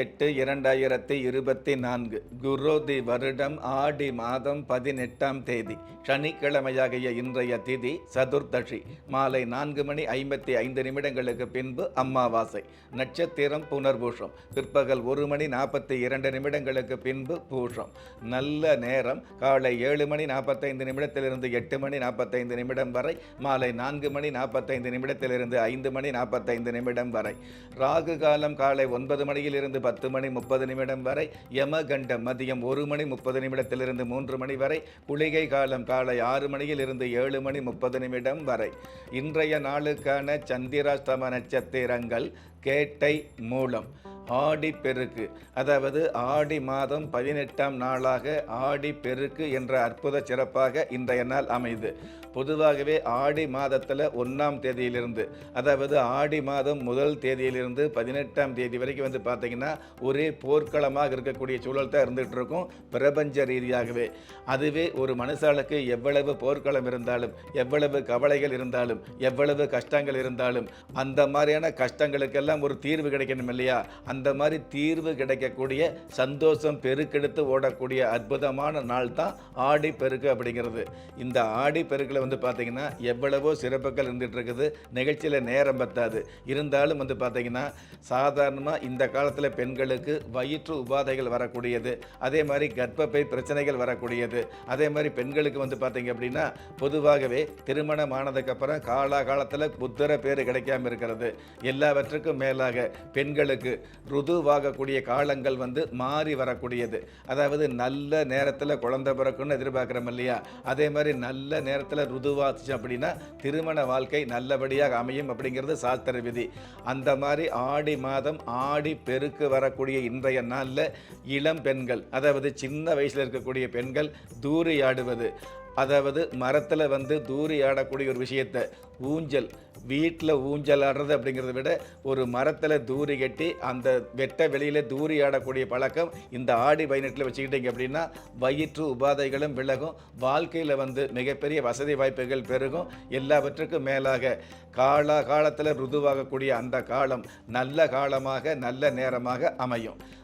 எட்டு இரண்டாயிரத்தி இருபத்தி நான்கு குரோதி வருடம் ஆடி மாதம் பதினெட்டாம் தேதி. சனிக்கிழமையாகிய இன்றைய திதி சதுர்தசி மாலை நான்கு மணி ஐம்பத்தி ஐந்து நிமிடங்களுக்கு பின்பு அம்மாவாசை. நட்சத்திரம் புனர்பூஷம் பிற்பகல் ஒரு மணி நாற்பத்தி இரண்டு நிமிடங்களுக்கு பின்பு பூஷம் நல்ல நேரம். காலை ஏழு மணி நாற்பத்தைந்து நிமிடத்திலிருந்து எட்டு மணி நாற்பத்தைந்து நிமிடம் வரை. மாலை நான்கு மணி நாற்பத்தைந்து நிமிடத்திலிருந்து ஐந்து மணி நாற்பத்தைந்து நிமிடம் வரை. ராகு காலம் காலை ஒன்பது மணியிலிருந்து பத்து மணி முப்பது நிமிடம் வரை யமகண்டம் மதியம் ஒரு மணி முப்பது நிமிடத்திலிருந்து மூன்று மணி வரை குளிகை காலம் காலை ஆறு மணியிலிருந்து ஏழு மணி முப்பது நிமிடம் வரை. இன்றைய நாளுக்கான சந்திராஷ்டம நட்சத்திரங்கள் கேட்டை மூலம். ஆடி பெருக்கு. அதாவது ஆடி மாதம் பதினெட்டாம் நாளாக ஆடி பெருக்கு என்ற அற்புத சிறப்பாக இன்றைய நாள் அமைது. பொதுவாகவே ஆடி மாதத்தில் ஒன்றாம் தேதியிலிருந்து அதாவது ஆடி மாதம் முதல் தேதியிலிருந்து பதினெட்டாம் தேதி வரைக்கும் வந்து பார்த்தீங்கன்னா ஒரே போர்க்களமாக இருக்கக்கூடிய சூழல் தான் இருந்துகிட்டு இருக்கும் பிரபஞ்ச ரீதியாகவே. அதுவே ஒரு மனுஷாளுக்கு எவ்வளவு போர்க்களம் இருந்தாலும் எவ்வளவு கவலைகள் இருந்தாலும் எவ்வளவு கஷ்டங்கள் இருந்தாலும் அந்த மாதிரியான கஷ்டங்களுக்கெல்லாம் ஒரு தீர்வு கிடைக்கணும் இல்லையா? அந்த அந்த மாதிரி தீர்வு கிடைக்கக்கூடிய சந்தோஷம் பெருக்கெடுத்து ஓடக்கூடிய அற்புதமான நாள் தான் ஆடி பெருக்கு அப்படிங்கிறது. இந்த ஆடி பெருக்கில் வந்து பார்த்திங்கன்னா எவ்வளவோ சிறப்புகள் இருந்துகிட்ருக்குது நிகழ்ச்சியில் நேரம் பத்தாது. இருந்தாலும் வந்து பார்த்தீங்கன்னா சாதாரணமாக இந்த காலத்தில் பெண்களுக்கு வயிற்று உபாதைகள் வரக்கூடியது. அதே மாதிரி கர்ப்பப்பை பிரச்சனைகள் வரக்கூடியது. அதே மாதிரி பெண்களுக்கு வந்து பார்த்திங்க அப்படின்னா பொதுவாகவே திருமணம் ஆனதுக்கப்புறம் காலாகாலத்தில் புத்தர பேர் கிடைக்காம இருக்கிறது. எல்லாவற்றுக்கும் மேலாக பெண்களுக்கு ருதுவாகக்கூடிய காலங்கள் வந்து மாறி வரக்கூடியது. அதாவது நல்ல நேரத்தில் குழந்தை பிறக்குன்னு எதிர்பார்க்குறோம் இல்லையா? அதே மாதிரி நல்ல நேரத்தில் ருதுவாச்சு அப்படின்னா திருமண வாழ்க்கை நல்லபடியாக அமையும் அப்படிங்கிறது சாஸ்திர விதி. அந்த மாதிரி ஆடி மாதம் ஆடி பெருக்கு வரக்கூடிய இன்றைய நாளில் இளம் பெண்கள் அதாவது சின்ன வயசில் இருக்கக்கூடிய பெண்கள் தூரி ஆடுவது. அதாவது மரத்தில் வந்து தூரி ஆடக்கூடிய ஒரு விஷயத்தை ஊஞ்சல் வீட்டில் ஊஞ்சல் ஆடுறது அப்படிங்கிறத விட ஒரு மரத்தில் தூரி கட்டி அந்த வெட்ட வெளியில் தூரி ஆடக்கூடிய பழக்கம் இந்த ஆடி பதினெட்டில் வச்சுக்கிட்டீங்க அப்படின்னா வயிற்று உபாதைகளும் விலகும். வாழ்க்கையில் வந்து மிகப்பெரிய வசதி வாய்ப்புகள் பெருகும். எல்லாவற்றுக்கும் மேலாக காலா காலத்தில் ருதுவாகக்கூடிய அந்த காலம் நல்ல காலமாக நல்ல நேரமாக அமையும்.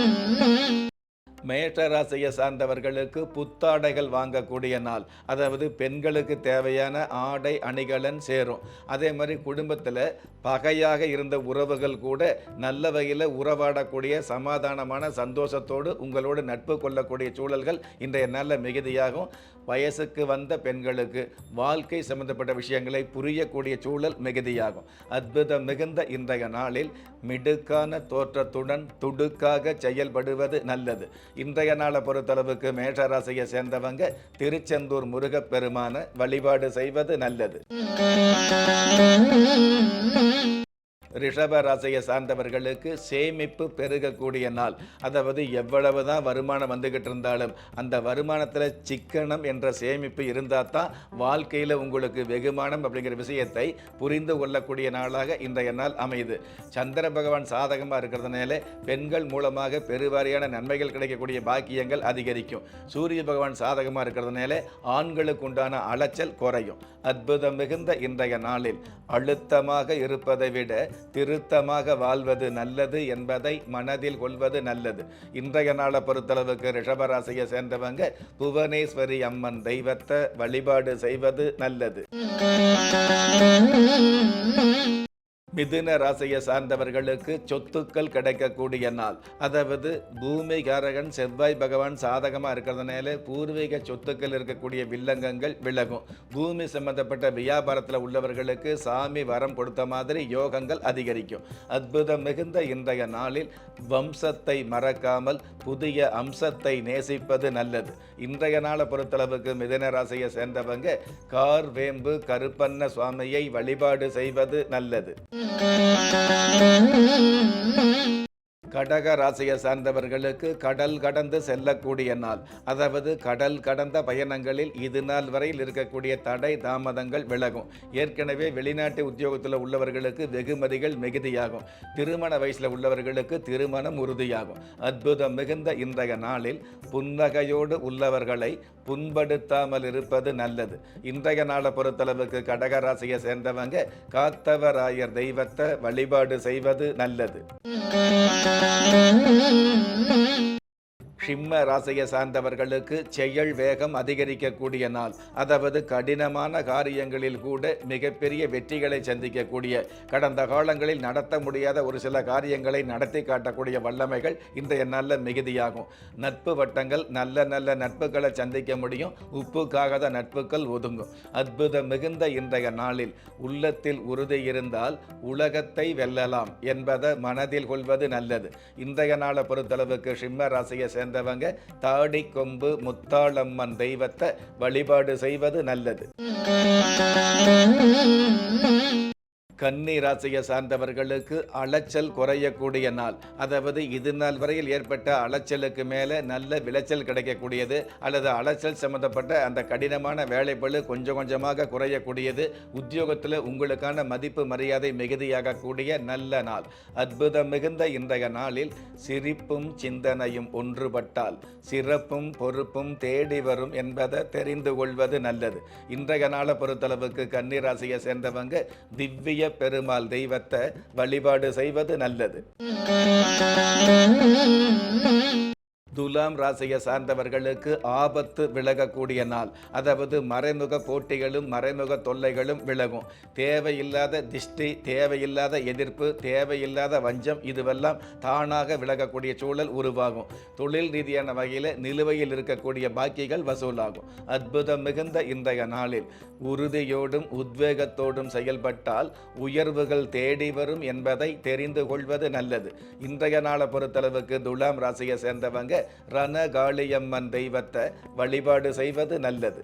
Mm-hmm. மேஷராசியை சார்ந்தவர்களுக்கு புத்தாடைகள் வாங்கக்கூடிய நாள். அதாவது பெண்களுக்கு தேவையான ஆடை அணிகலன் சேரும். அதே மாதிரி குடும்பத்தில் பகையாக இருந்த உறவுகள் கூட நல்ல வகையில் உறவாடக்கூடிய சமாதானமான சந்தோஷத்தோடு உங்களோடு நட்பு கொள்ளக்கூடிய சூழல்கள் இன்றைய நாளில் மிகுதியாகும். வயசுக்கு வந்த பெண்களுக்கு வாழ்க்கை சம்பந்தப்பட்ட விஷயங்களை புரியக்கூடிய சூழல் மிகுதியாகும். அற்புதம் மிகுந்த இன்றைய நாளில் மிடுக்கான தோற்றத்துடன் துடுக்காக செயல்படுவது நல்லது. இன்றைய நாளை பொறுத்தளவுக்கு மேஷராசியை சேர்ந்தவங்க திருச்செந்தூர் முருகப்பெருமான வழிபாடு செய்வது நல்லது. ரிஷப ராசியை சார்ந்தவர்களுக்கு சேமிப்பு பெருகக்கூடிய நாள். அதாவது எவ்வளவு தான் வருமானம் வந்துக்கிட்டு இருந்தாலும் அந்த வருமானத்தில் சிக்கனம் என்ற சேமிப்பு இருந்தால் தான் வாழ்க்கையில் உங்களுக்கு வெகுமானம் அப்படிங்கிற விஷயத்தை புரிந்து கொள்ளக்கூடிய நாளாக இன்றைய நாள் அமையுது. சந்திர பகவான் சாதகமாக இருக்கிறதுனால பெண்கள் மூலமாக பெருவாரியான நன்மைகள் கிடைக்கக்கூடிய பாக்கியங்கள் அதிகரிக்கும். சூரிய பகவான் சாதகமாக இருக்கிறதுனால ஆண்களுக்கு உண்டான அலைச்சல் குறையும். அற்புதம் மிகுந்த இன்றைய நாளில் அழுத்தமாக இருப்பதை விட திருத்தமாக வாழ்வது நல்லது என்பதை மனதில் கொள்வது நல்லது. இன்றைய நாளை பொறுத்தளவுக்கு ரிஷபராசியை சேர்ந்தவங்க புவனேஸ்வரி அம்மன் தெய்வத்தை வழிபாடு செய்வது நல்லது. மிதுன ராசியை சார்ந்தவர்களுக்கு சொத்துக்கள் கிடைக்கக்கூடிய நாள். அதாவது பூமிகாரகன் செவ்வாய் பகவான் சாதகமாக இருக்கிறதுனால பூர்வீக சொத்துக்கள் இருக்கக்கூடிய வில்லங்கங்கள் விலகும். பூமி சம்பந்தப்பட்ட வியாபாரத்தில் உள்ளவர்களுக்கு சாமி வரம் கொடுத்த மாதிரி யோகங்கள் அதிகரிக்கும். அற்புதம் மிகுந்த இன்றைய நாளில் வம்சத்தை மறக்காமல் புதிய அம்சத்தை நேசிப்பது நல்லது. இன்றைய நாளை பொறுத்தளவுக்கு மிதுன ராசியை சேர்ந்தவங்க கார் வேம்பு கருப்பண்ண சுவாமியை வழிபாடு செய்வது நல்லது. Thank you. கடக ராசியை சார்ந்தவர்களுக்கு கடல் கடந்து செல்லக்கூடிய நாள். அதாவது கடல் கடந்த பயணங்களில் இது நாள் வரையில் இருக்கக்கூடிய தடை தாமதங்கள் விலகும். ஏற்கனவே வெளிநாட்டு உத்தியோகத்தில் உள்ளவர்களுக்கு வெகுமதிகள் மிகுதியாகும். திருமண வயசில் உள்ளவர்களுக்கு திருமணம் உறுதியாகும். அற்புதம் மிகுந்த இன்றைய நாளில் புன்னகையோடு உள்ளவர்களை புண்படுத்தாமல் இருப்பது நல்லது. இன்றைய நாளை பொறுத்தளவுக்கு கடக ராசியை சேர்ந்தவங்க காத்தவராயர் தெய்வத்தை வழிபாடு செய்வது நல்லது. Mm-hmm. சிம்ம ராசியை சார்ந்தவர்களுக்கு செயல் வேகம் அதிகரிக்கக்கூடிய நாள். அதாவது கடினமான காரியங்களில் கூட மிகப்பெரிய வெற்றிகளை சந்திக்கக்கூடிய கடந்த காலங்களில் நடத்த முடியாத ஒரு சில காரியங்களை நடத்தி காட்டக்கூடிய வல்லமைகள் இன்றைய நல்ல மிகுதியாகும். நட்பு வட்டங்கள் நல்ல நல்ல நட்புகளை சந்திக்க முடியும். உப்புக்காகாத நட்புகள் ஒதுங்கும். அற்புதம் மிகுந்த இன்றைய நாளில் உள்ளத்தில் உறுதி இருந்தால் உலகத்தை வெல்லலாம் என்பதை மனதில் கொள்வது நல்லது. இன்றைய நாளை பொறுத்தளவுக்கு சிம்ம ராசியை சேர்ந்தவங்க தாடி கொம்பு முத்தாளம்மன் தெய்வத்தை வழிபாடு செய்வது நல்லது. கன்னி ராசியை சார்ந்தவர்களுக்கு அலைச்சல் குறையக்கூடிய நாள். அதாவது இது நாள் வரையில் ஏற்பட்ட அலைச்சலுக்கு மேலே நல்ல விளைச்சல் கிடைக்கக்கூடியது அல்லது அலைச்சல் சம்பந்தப்பட்ட அந்த கடினமான வேலைப்பளு கொஞ்சம் கொஞ்சமாக குறையக்கூடியது. உத்தியோகத்தில் உங்களுக்கான மதிப்பு மரியாதை மிகுதியாகக்கூடிய நல்ல நாள். அற்புதம் மிகுந்த இன்றைய நாளில் சிரிப்பும் சிந்தனையும் ஒன்றுபட்டால் சிறப்பும் பொறுப்பும் தேடி வரும் என்பதை தெரிந்து கொள்வது நல்லது. இன்றைய நாளை பொறுத்தளவுக்கு கன்னி ராசியை சேர்ந்தவங்க திவ்ய பெருமாள் தெய்வத்தை வழிபாடு செய்வது நல்லது. துலாம் ராசியை சார்ந்தவர்களுக்கு ஆபத்து விலகக்கூடிய நாள். அதாவது மறைமுக போட்டிகளும் மறைமுக தொல்லைகளும் விலகும். தேவையில்லாத திஷ்டி தேவையில்லாத எதிர்ப்பு தேவையில்லாத வஞ்சம் இதுவெல்லாம் தானாக விலகக்கூடிய சூழல் உருவாகும். தொழில் ரீதியான வகையில் நிலுவையில் இருக்கக்கூடிய பாக்கிகள் வசூலாகும். அற்புதம் மிகுந்த இன்றைய நாளில் உறுதியோடும் உத்வேகத்தோடும் செயல்பட்டால் உயர்வுகள் தேடி வரும் என்பதை தெரிந்து கொள்வது நல்லது. இன்றைய நாளை பொறுத்தளவுக்கு துலாம் ராசியை சேர்ந்தவங்க ரணகாளியம்மன் தெய்வத்தை வழிபாடு செய்வது நல்லது.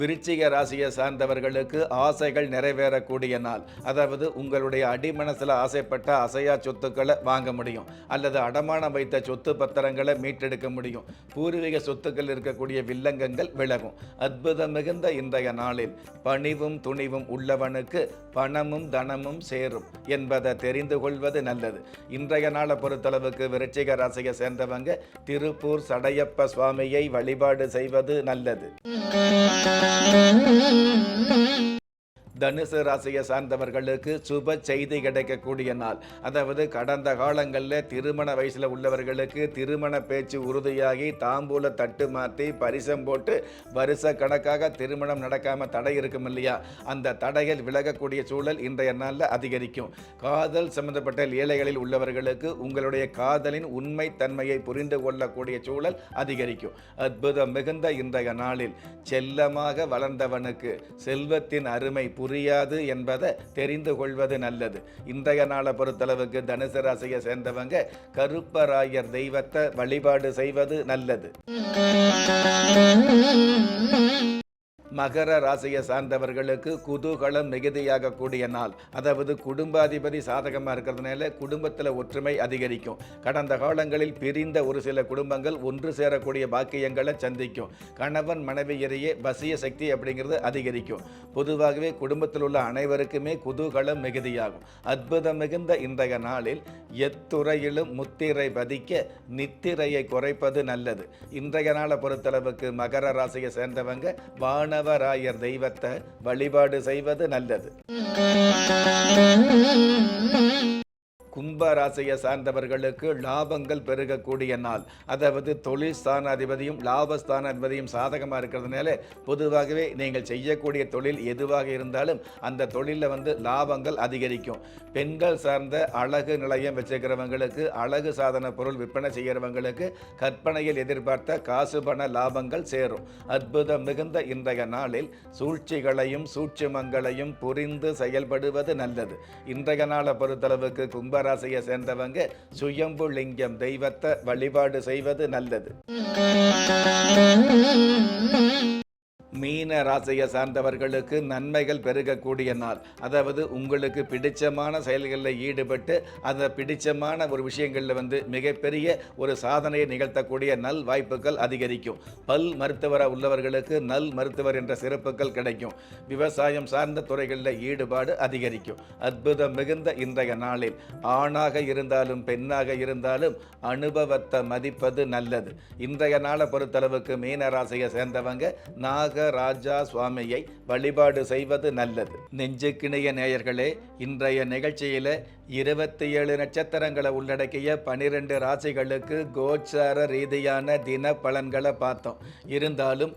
விருச்சிக ராசியை சார்ந்தவர்களுக்கு ஆசைகள் நிறைவேறக்கூடிய நாள். அதாவது உங்களுடைய அடிமனசில் ஆசைப்பட்ட அசையா சொத்துக்களை வாங்க முடியும். அல்லது அடமானம் வைத்த சொத்து பத்திரங்களை மீட்டெடுக்க முடியும். பூர்வீக சொத்துக்கள் இருக்கக்கூடிய வில்லங்கங்கள் விலகும். அற்புதம் மிகுந்த இன்றைய நாளில் பணிவும் துணிவும் உள்ளவனுக்கு பணமும் தனமும் சேரும் என்பதை தெரிந்து கொள்வது நல்லது. இன்றைய நாளை பொறுத்தளவுக்கு விருச்சிக ராசியை சேர்ந்தவங்க திருப்பூர் சடையப்ப சுவாமியை வழிபாடு செய்வது நல்லது. Mm-hmm. தனுசு ராசியை சார்ந்தவர்களுக்கு சுப செய்தி கிடைக்கக்கூடிய நாள். அதாவது கடந்த காலங்களில் திருமண வயசில் உள்ளவர்களுக்கு திருமண பேச்சு உறுதியாகி தாம்பூல தட்டு மாற்றி பரிசம் போட்டு வருஷ கணக்காக திருமணம் நடக்காமல் தடை இருக்கும் இல்லையா? அந்த தடைகள் விலகக்கூடிய சூழல் இன்றைய நாளில் அதிகரிக்கும். காதல் சம்பந்தப்பட்ட ஏழைகளில் உள்ளவர்களுக்கு உங்களுடைய காதலின் உண்மை தன்மையை புரிந்து கொள்ளக்கூடிய சூழல் அதிகரிக்கும். அற்புதம் மிகுந்த இன்றைய நாளில். செல்லமாக வளர்ந்தவனுக்கு செல்வத்தின் அருமை புரியாது என்பதை தெரிந்து கொள்வது நல்லது. இன்றைய நாளை பொறுத்தளவுக்கு தனுசு ராசியை சேர்ந்தவங்க கருப்பராயர் தெய்வத்தை வழிபாடு செய்வது நல்லது. மகர ராசியை சார்ந்தவர்களுக்கு குதூகலம் மிகுதியாகக்கூடிய நாள். அதாவது குடும்பாதிபதி சாதகமாக இருக்கிறதுனால குடும்பத்தில் ஒற்றுமை அதிகரிக்கும். கடந்த காலங்களில் பிரிந்த ஒரு சில குடும்பங்கள் ஒன்று சேரக்கூடிய பாக்கியங்களை சந்திக்கும். கணவன் மனைவி இடையே வசிய சக்தி அப்படிங்கிறது அதிகரிக்கும். பொதுவாகவே குடும்பத்தில் உள்ள அனைவருக்குமே குதூகலம் மிகுதியாகும். அற்புதம் மிகுந்த இன்றைய நாளில் எத்துறையிலும் முத்திரை பதிக்க நித்திரையை குறைப்பது நல்லது. இன்றைய நாளை பொறுத்தளவுக்கு மகர ராசியை சேர்ந்தவங்க வான வானவராயர் தெய்வத்தை வழிபாடு செய்வது நல்லது. கும்பராசியை சார்ந்தவர்களுக்கு லாபங்கள் பெருகக்கூடிய நாள். அதாவது தொழில் ஸ்தானாதிபதியும் லாபஸ்தானாதிபதியும் சாதகமாக இருக்கிறதுனால பொதுவாகவே நீங்கள் செய்யக்கூடிய தொழில் எதுவாக இருந்தாலும் அந்த தொழிலில் வந்து லாபங்கள் அதிகரிக்கும். பெண்கள் சார்ந்த அழகு நிலையம் வச்சுக்கிறவங்களுக்கு அழகு சாதன பொருள் விற்பனை செய்கிறவங்களுக்கு கற்பனையில் எதிர்பார்த்த காசு பண லாபங்கள் சேரும். அற்புதம் மிகுந்த இன்றைய நாளில் சூழ்ச்சிகளையும் சூட்சுமங்களையும் புரிந்து செயல்படுவது நல்லது. இன்றைய நாளை பொறுத்தளவுக்கு கும்பராசியை சேர்ந்தவங்க சுயம்பு லிங்கம் தெய்வத்தை வழிபாடு செய்வது நல்லது. மீன ராசியை சார்ந்தவர்களுக்கு நன்மைகள் பெருகக்கூடிய நாள். அதாவது உங்களுக்கு பிடிச்சமான செயல்களில் ஈடுபட்டு அந்த பிடிச்சமான ஒரு விஷயங்களில் வந்து மிகப்பெரிய ஒரு சாதனையை நிகழ்த்தக்கூடிய நல் வாய்ப்புகள் அதிகரிக்கும். பல் மருத்துவராக உள்ளவர்களுக்கு நல் மருத்துவர் என்ற சிறப்புகள் கிடைக்கும். விவசாயம் சார்ந்த துறைகளில் ஈடுபாடு அதிகரிக்கும். அற்புதம் மிகுந்த இன்றைய நாளில். ஆணாக இருந்தாலும் பெண்ணாக இருந்தாலும் அனுபவத்தை மதிப்பது நல்லது. இன்றைய நாளை பொறுத்தளவுக்கு மீன ராசியை சேர்ந்தவங்க நாக ராஜா சுவாமியை வழிபாடு செய்வது நல்லது. நெஞ்சுக்கிணைய நேயர்களே இன்றைய நிகழ்ச்சியில் இருபத்தி ஏழு நட்சத்திரங்களை உள்ளடக்கிய பனிரெண்டு ராசிகளுக்கு கோச்சார ரீதியான தின பலன்களை பார்த்தோம். இருந்தாலும்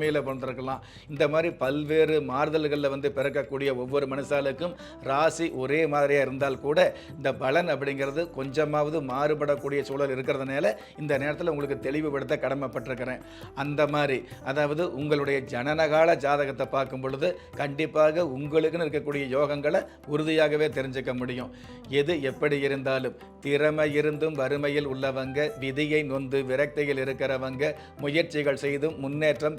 நவமியில் பிறந்திருக்கலாம் இந்த மாதிரி பல்வேறு மாறுதல்களில் வந்து பிறக்கக்கூடிய ஒவ்வொரு மனுஷாலுக்கும் ராசி ஒரே மாதிரியாக இருந்தால் கூட இந்த பலன் அப்படிங்கிறது கொஞ்சமாவது மாறுபடக்கூடிய சூழல் இருக்கிறதுனால இந்த நேரத்தில் உங்களுக்கு தெளிவுபடுத்த கடமைப்பட்டிருக்கிறேன். அந்த மாதிரி அதாவது உங்களுடைய ஜனனகால ஜாதகத்தை பார்க்கும் பொழுது கண்டிப்பாக உங்களுக்குன்னு இருக்கக்கூடிய யோகங்களை உறுதியாகவே தெரிஞ்சுக்க முடியும். எது எப்படி இருந்தாலும் திறமை இருந்தும் வறுமையில் உள்ளவங்க விதியை நொந்து விரக்தியில் இருக்கிறவங்க முயற்சிகள் செய்தும் முன்னேற்றம்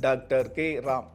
டாக்டர் கே ராம்